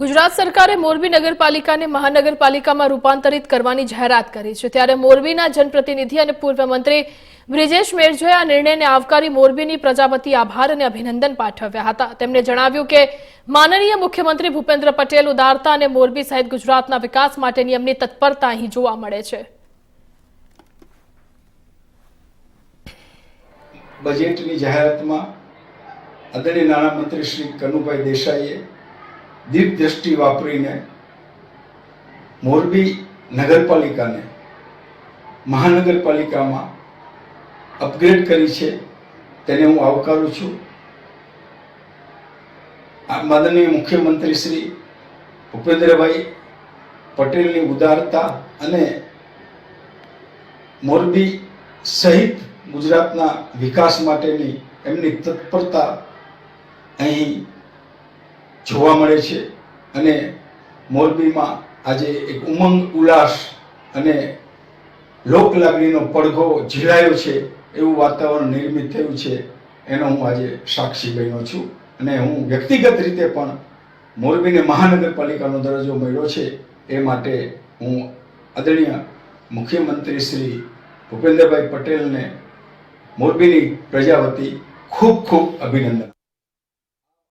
ગુજરાત સરકારે મોરબી નગરપાલિકાને મહાનગરપાલિકામાં રૂપાંતરિત કરવાની જાહેરાત કરી છે. ત્યારે મોરબીના જનપ્રતિનિધિ અને પૂર્વ મંત્રી બ્રિજેશ મેરજોએ આ નિર્ણયને આવકારી મોરબીની પ્રજાપતિ આભાર અને અભિનંદન પાઠવ્યા હતા. તેમણે જણાવ્યું કે, માનનીય મુખ્યમંત્રી ભૂપેન્દ્ર પટેલ ઉદારતા અને મોરબી સહિત ગુજરાતના વિકાસ માટેની એમની તત્પરતા અહીં જોવા મળે છે. બજેટની જાહેરાતમાં આદરણીય નાણામંત્રી શ્રી કનુભાઈ દેસાઈએ દીર્ઘદ્રષ્ટિ વાપરીને મોરબી નગરપાલિકાને, મહાનગરપાલિકામાં અપગ્રેડ કરી છે તેને હું આવકારું છું. માનનીય મુખ્યમંત્રી શ્રી ભૂપેન્દ્રભાઈ પટેલની ઉદારતા અને મોરબી સહિત ગુજરાતના વિકાસ માટેની એમની તત્પરતા અહીં જોવા મળે છે અને મોરબીમાં આજે એક ઉમંગ, ઉલ્લાસ અને લોકલાગણીનો પડઘો ઝીલાયો છે એવું વાતાવરણ નિર્મિત થયું છે. એનો હું આજે સાક્ષી બન્યો છું અને હું વ્યક્તિગત રીતે પણ મોરબીને મહાનગરપાલિકાનો દરજ્જો મળ્યો છે એ માટે હું આદરણીય મુખ્યમંત્રી શ્રી ભૂપેન્દ્રભાઈ પટેલને મોરબીની પ્રજા વતી ખૂબ ખૂબ અભિનંદન